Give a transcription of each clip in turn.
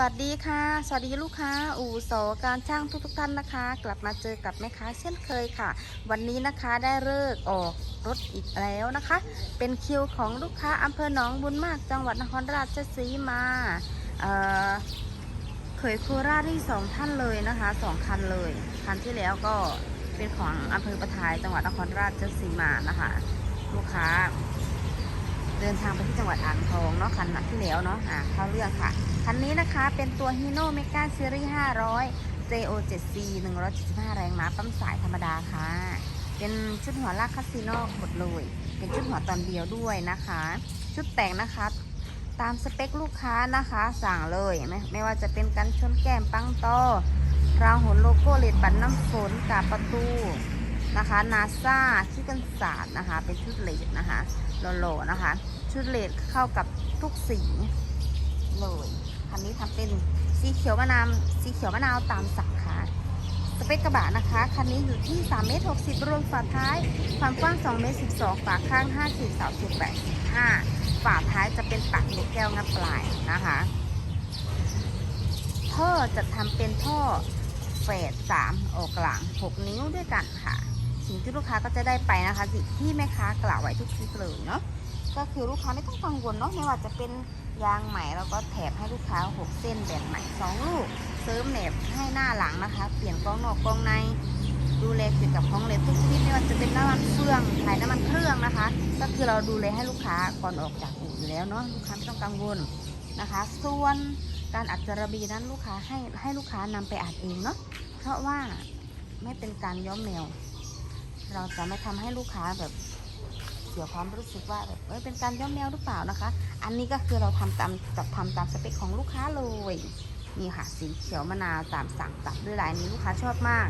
สวัสดีค่ะ สวัสดีลูกค้า อู่โสการช่างทุกทท่านนะคะ กลับมาเจอกับแม่ค้าเช่นเคยค่ะ วันนี้นะคะได้เลิกออกรถอีกแล้วนะคะ เป็นคิวของลูกค้าอำเภอหนองบุญมากจังหวัดนครราชสีมาเเขยโคราชที่สองท่านเลยนะคะสองคันเลย คันที่แล้วก็เป็นของอำเภอประทายจังหวัดนครราชสีมานะคะ ลูกค้า เดินทางไปที่จังหวัดอ่างทองเนาะคันที่แล้วเนาะอ่าเข้าเรื่องค่ะ คันนี้นะคะเป็นตัว Hino m e g a Series 500 JO 7C 175 แรงม้าปั๊มสายธรรมดาค่ะ เป็นชุดหัวลากคาสิโนหมดเลย เป็นชุดหัวตอนเดียวด้วยนะคะ ชุดแต่งนะคะ ตามสเปคลูกค้านะคะ สั่งเลยไม่ไม่ว่าจะเป็นกันชนแก้มปังโตอราวหุนโลโก้เลดปันน้ำฝนกาบประตู นะคะนาซาที่กันศาสตร์นะคะ เป็นชุดเลดนะคะโลๆนะคะ ชุดเลดเข้ากับทุกสีเลยคันนี้ทำเป็นสีเขียวมะนาวสีเขียวมะนาวตามสั่งค่ะสเปคกระบะนะคะ คันนี้อยู่ที่3เมตร60 รวมฝาท้าย ความกว้าง2เมตร12 ฝาข้าง50เสาสิบ85ฝาท้ายจะเป็นปักลูกแก้วงับปลายนะคะ ท่อจะทำเป็นท่อเฟส3ออกกลาง6 นิ้วด้วยกันค่ะ สิ่งที่ลูกค้าก็จะได้ไปนะคะสิ่งที่แม่ค้ากล่าวไว้ทุกคลิปเลยเนาะก็คือลูกค้าไม่ต้องกังวลเนาะไม่ว่าจะเป็นยางใหม่เราก็แถบให้ลูกค้า 6 เส้นแบบใหม่ 2 ลูกเสริมแหนบให้หน้าหลังนะคะ เปลี่ยนกล้องนอกกล้องใน ดูแลเกี่ยวกับของเหลวทุกชนิดไม่ว่าจะเป็นน้ำมันเฟืองถ่ายน้ำมันเครื่องนะคะ ก็คือเราดูแลให้ลูกค้าก่อนออกจากอู่อยู่แล้วเนาะลูกค้าไม่ต้องกังวลนะคะ ส่วนการอัดจระบีนั้นลูกค้าให้ให้ลูกค้านำไปอัดเองเนาะเพราะว่าไม่เป็นการย้อมแมว เราจะไม่ทำให้ลูกค้าแบบเสียความรู้สึกว่าแบบเอ้ยเป็นการย้อมแมวหรือเปล่านะคะ อันนี้ก็คือเราทำตามจัดทำตามสเปคของลูกค้าเลยนี่ค่ะสีเขียวมะนาวตามสั่งตัดด้วยลายนี้ลูกค้าชอบมาก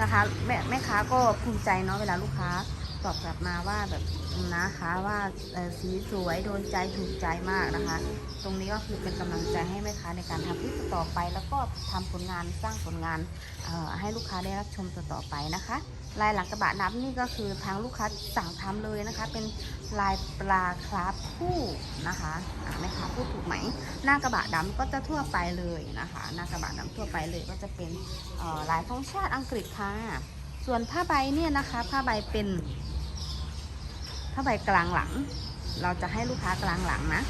นะคะแม่แม่ค้าก็ภูมิใจเนาะเวลาลูกค้าตอบกลับมาว่าแบบนะคะว่าสีสวยโดนใจถูกใจมากนะคะ ตรงนี้ก็คือเป็นกำลังใจให้แม่ค้าในการทำคลิปต่อไป แล้วก็ทำผลงานสร้างผลงานให้ลูกค้าได้รับชมต่อไปนะคะ ลายหลังกระบะน้ำนี่ก็คือทางลูกค้าสั่งทำเลยนะคะ เป็นลายปลาคราฟคู่นะคะอ่าแม่ค้าพูดถูกไหม หน้ากระบะดำก็จะทั่วไปเลยนะคะ หน้ากระบะดำทั่วไปเลยก็จะเป็นลายธงชาติอังกฤษค่ะ ส่วนผ้าใบเนี่ยนะคะ ผ้าใบเป็นผ้าใบกลางหลัง เราจะให้ลูกค้ากลางหลังนะ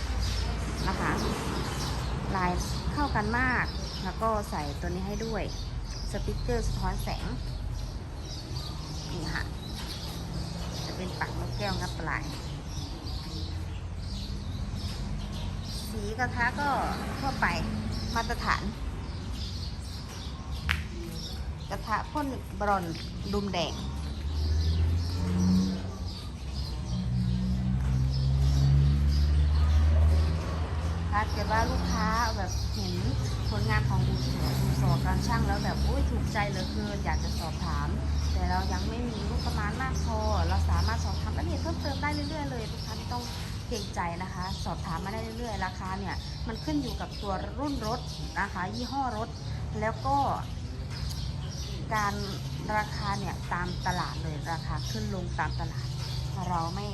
นะคะ ลายเข้ากันมาก แล้วก็ใส่ตัวนี้ให้ด้วย สติกเกอร์สะท้อนแสง นี่ค่ะ จะเป็นปักนกแก้วงับปลายสีกระทะก็ทั่วไปมาตรฐาน กระทะพ่นบรอนดุมแดงถ้าเกิดว่าลูกค้าแบบเห็นผลงานของบูสบูสอการช่างแล้วแบบโอ้ยถูกใจเหลือเกินอยากจะสอบถาม แต่เรายังไม่มีรูปประมาณมากพอ เราสามารถสอบถามรายละเอียดเพิ่มเติมได้เรื่อยๆเลยลูกค้าไม่ต้องเกรงใจนะคะ สอบถามมาได้เรื่อยๆ ราคาเนี่ยมันขึ้นอยู่กับตัวรุ่นรถนะคะ ยี่ห้อรถ แล้วก็ การราคาเนี่ยตามตลาดเลยราคาขึ้นลงตามตลาด เราไม่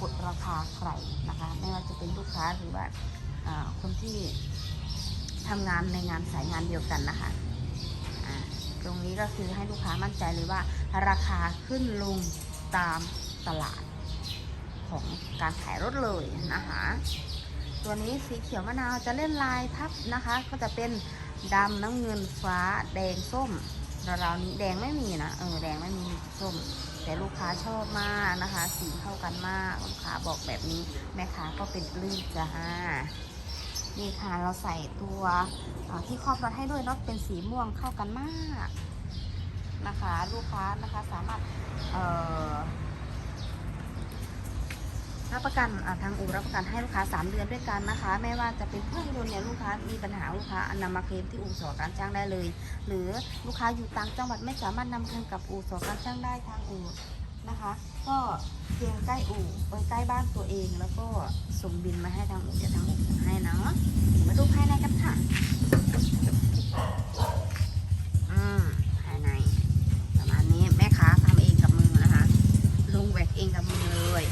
กดราคาใครนะคะ ไม่ว่าจะเป็นลูกค้าหรือว่าคนที่ทำงานในงานสายงานเดียวกันนะคะ ตรงนี้ก็คือให้ลูกค้ามั่นใจเลยว่า ราคาขึ้นลงตามตลาดของการขายรถเลยนะคะตัวนี้สีเขียวมะนาวจะเล่นลายทับนะคะ ก็จะเป็นดำน้ำเงินฟ้าแดงส้มราวนี้แดงไม่มีนะเออแดงไม่มีส้ม แต่ลูกค้าชอบมากนะคะ สีเข้ากันมากลูกค้าบอกแบบนี้แม่ค้าก็เป็นปลื้มจ้า นี่ค่ะเราใส่ตัวที่ครอบรถให้ด้วยเนาะเป็นสีม่วงเข้ากันมากนะคะ ลูกค้านะคะสามารถรับประกันทางอู่รับประกันให้ลูกค้า 3 เดือนด้วยกันนะคะ ไม่ว่าจะเป็นเครื่องยนต์เนี่ยลูกค้ามีปัญหาลูกค้านำมาเคลมที่อู่สอการจ้างได้เลย หรือลูกค้าอยู่ต่างจังหวัดไม่สามารถนำเครื่องกับอู่สอการจ้างได้ทางอู่ คะ ก็เพียงใกล้อู่ไว้ใกล้บ้านตัวเอง แล้วก็ส่งบินมาให้ทางอู่เดี๋ยวทางอู่ส่งให้นะมาดูภายในกันค่ะอืมภายในประมาณนี้แม่ค้าทำเองกับมือนะคะลงแหวกเองกับมือเลย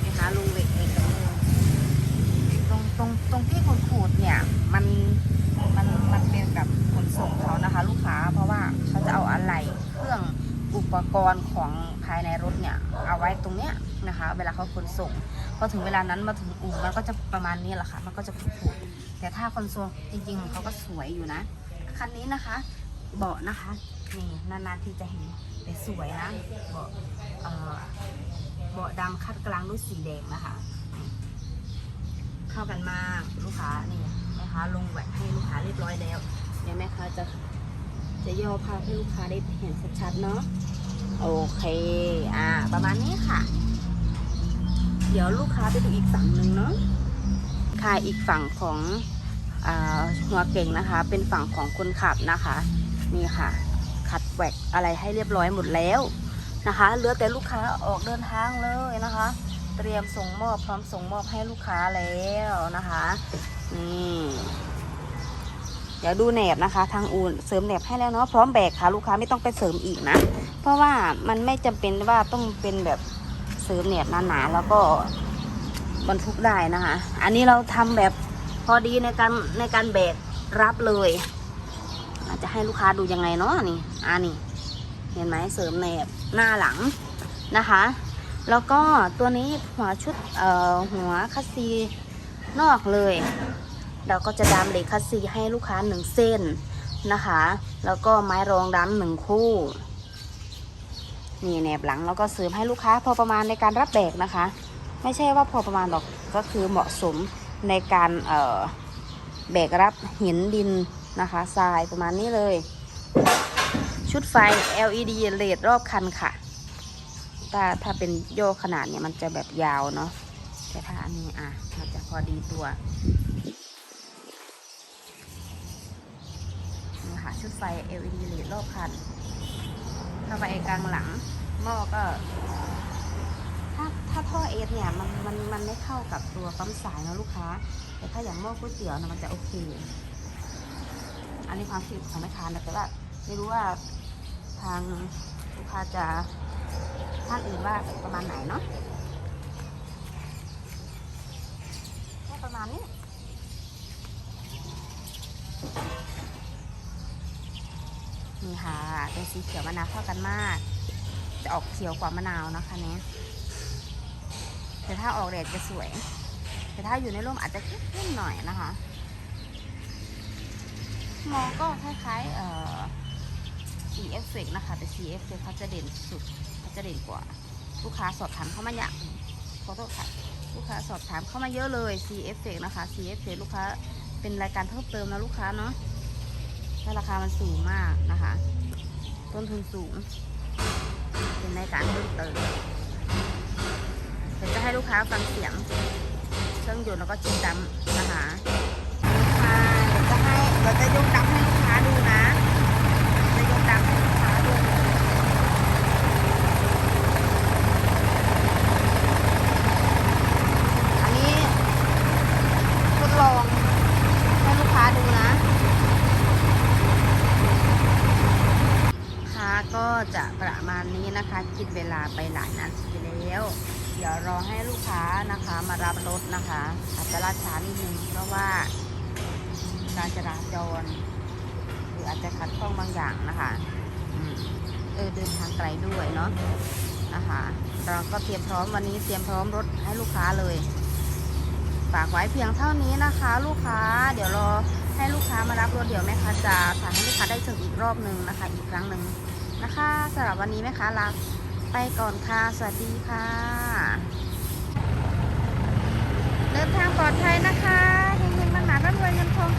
แม่ค้าลงแหวกเองกับมือตรงตรงตรงที่ขูดขูดเนี่ยมันมันมันเป็นกับขนส่งเขานะคะ ลูกค้าเพราะว่าเขาจะเอาอะไรเครื่องอุปกรณ์ของ ในรถเนี่ยเอาไว้ตรงเนี้ยนะคะ เวลาเขาขนส่งพอถึงเวลานั้นมาถึงอู่มันก็จะประมาณนี้แหละค่ะ มันก็จะผุๆแต่ถ้าคอนโซลจริงๆของเขาก็สวยอยู่นะ คันนี้นะคะเบาะนะคะนี่นานๆทีจะเห็นแต่สวยนะเบาะเอ่อเบาะดำคัดกลางด้วยสีแดงนะคะ เข้ากันมากลูกค้านี่แม่ค้าลงแหวนให้ลูกค้าเรียบร้อยแล้วเดี๋ยวแม่ค้าจะจะย่อภาพให้ลูกค้าได้เห็นชัดๆเนาะ โอเค อ่า ประมาณนี้ค่ะ เดี๋ยวลูกค้าไปดูอีกฝั่งหนึ่งเนาะ ค่ะ อีกฝั่งของอหัวเก่งนะคะ เป็นฝั่งของคนขับนะคะ นี่ค่ะ ขัดแหวกอะไรให้เรียบร้อยหมดแล้วนะคะ เหลือแต่ลูกค้าออกเดินทางเลยนะคะ เตรียมส่งมอบพร้อมส่งมอบให้ลูกค้าแล้วนะคะ นี่ เดี๋ยวดูแหนบนะคะ ทางอูนเสริมแหนบให้แล้วเนาะพร้อมแบกค่ะลูกค้าไม่ต้องไปเสริมอีกนะ เพราะว่ามันไม่จำเป็นว่าต้องเป็นแบบเสริมแหนบหนาๆแล้วก็บรรทุกได้นะคะ อันนี้เราทำแบบพอดีในการในการแบกรับเลยอาจจะให้ลูกค้าดูยังไงเนาะนี่อ่านี่เห็นไหมเสริมแหนบหน้าหลังนะคะ แล้วก็ตัวนี้หัวชุดเอ่อหัวคัสซีนอกเลย เราก็จะดามเหล็กคัสซีให้ลูกค้าหนึ่งเส้นนะคะ แล้วก็ไม้รองดำหนึ่งคู่นี่แนบหลังแล้วก็เสริมให้ลูกค้าพอประมาณในการรับแบกนะคะ ไม่ใช่ว่าพอประมาณหรอกก็คือเหมาะสมในการเอ่อแบกรับหินดินนะคะทรายประมาณนี้เลย ชุดไฟ LED เลดรอบคันค่ะ ถ้าถ้าเป็นโยกขนาดเนี่ยมันจะแบบยาวเนาะแต่ถ้าอันนี้อะมันจะพอดีตัว นี่ค่ะ ชุดไฟ LED เลดรอบคันเข้าไปกลางหลัง หม้อก็ ถ้าถ้าท่อเอสเนี่ยมันมันมันไม่เข้ากับตัวปั๊มสายนะลูกค้า แต่ถ้าอย่างหม้อก๋วยเตี๋ยวนะมันจะโอเค อันนี้ความคิดของแม่ค้านะแต่ว่าไม่รู้ว่าทางลูกค้าจะท่านอื่นว่าประมาณไหนเนาะก็ประมาณนี้ ค่ะเป็นสีเขียวมะนาวเข้ากันมาก จะออกเขียวกว่ามะนาวนะคะเนี้ยแต่ถ้าออกแดดจะสวย แต่ถ้าอยู่ในร่มอาจจะเข้มๆหน่อยนะคะ มองก็คล้ายๆเอ่อสีเอฟเฟกนะคะ แต่สีเอฟเฟกเขาจะเด่นสุดเขาจะเด่นกว่า ลูกค้าสอบถามเข้ามาอยากขอโทษค่ะลูกค้าสอบถามเข้ามาเยอะเลยสีเอฟเฟกนะคะสีเอฟเฟกลูกค้าเป็นรายการเพิ่มเติมนะลูกค้าเนาะ ถ้าราคามันสูงมากนะคะ ต้นทุนสูง เป็นในการเพิ่มเติมเดี๋ยวจะให้ลูกค้าฟังเสียงเครื่องยนต์แล้วก็ชิ้มดำนะคะค่ะเดี๋ยวจะให้เราจะยกดับให้ลูกค้าดูนะจะยกดับให้ลูกค้าดูอันนี้ทดลองให้ลูกค้าดูนะ ค่ะก็จะประมาณนี้นะคะ คิดเว ลาไปหลายนาทีแล้ว เดี๋ยวรอให้ลูกค้านะคะมารับรถนะคะ อาจจะล่าช้านิดนึงเพราะว่าการจราจรหรืออาจจะขัดข้องบางอย่างนะคะอเออเดินทางไกลด้วยเนาะนะคะ เราก็เตรียมพร้อมวันนี้เตรียมพร้อมรถให้ลูกค้าเลยฝากไว้เพียงเท่านี้นะคะ ลูกค้าเดี๋ยวรอให้ลูกค้ามารับรถเดี๋ยวแม่ค้าจะถ่ายให้ลูกค้าได้ชมอีกรอบหนึ่งนะคะ อีกครั้งหนึ่งนะคะสำหรับวันนี้แม่ค้าลา ไปก่อนค่ะ สวัสดีค่ะ เดินทางปลอดภัยนะคะเฮงๆมันหนาร่ำรวยเงินทอง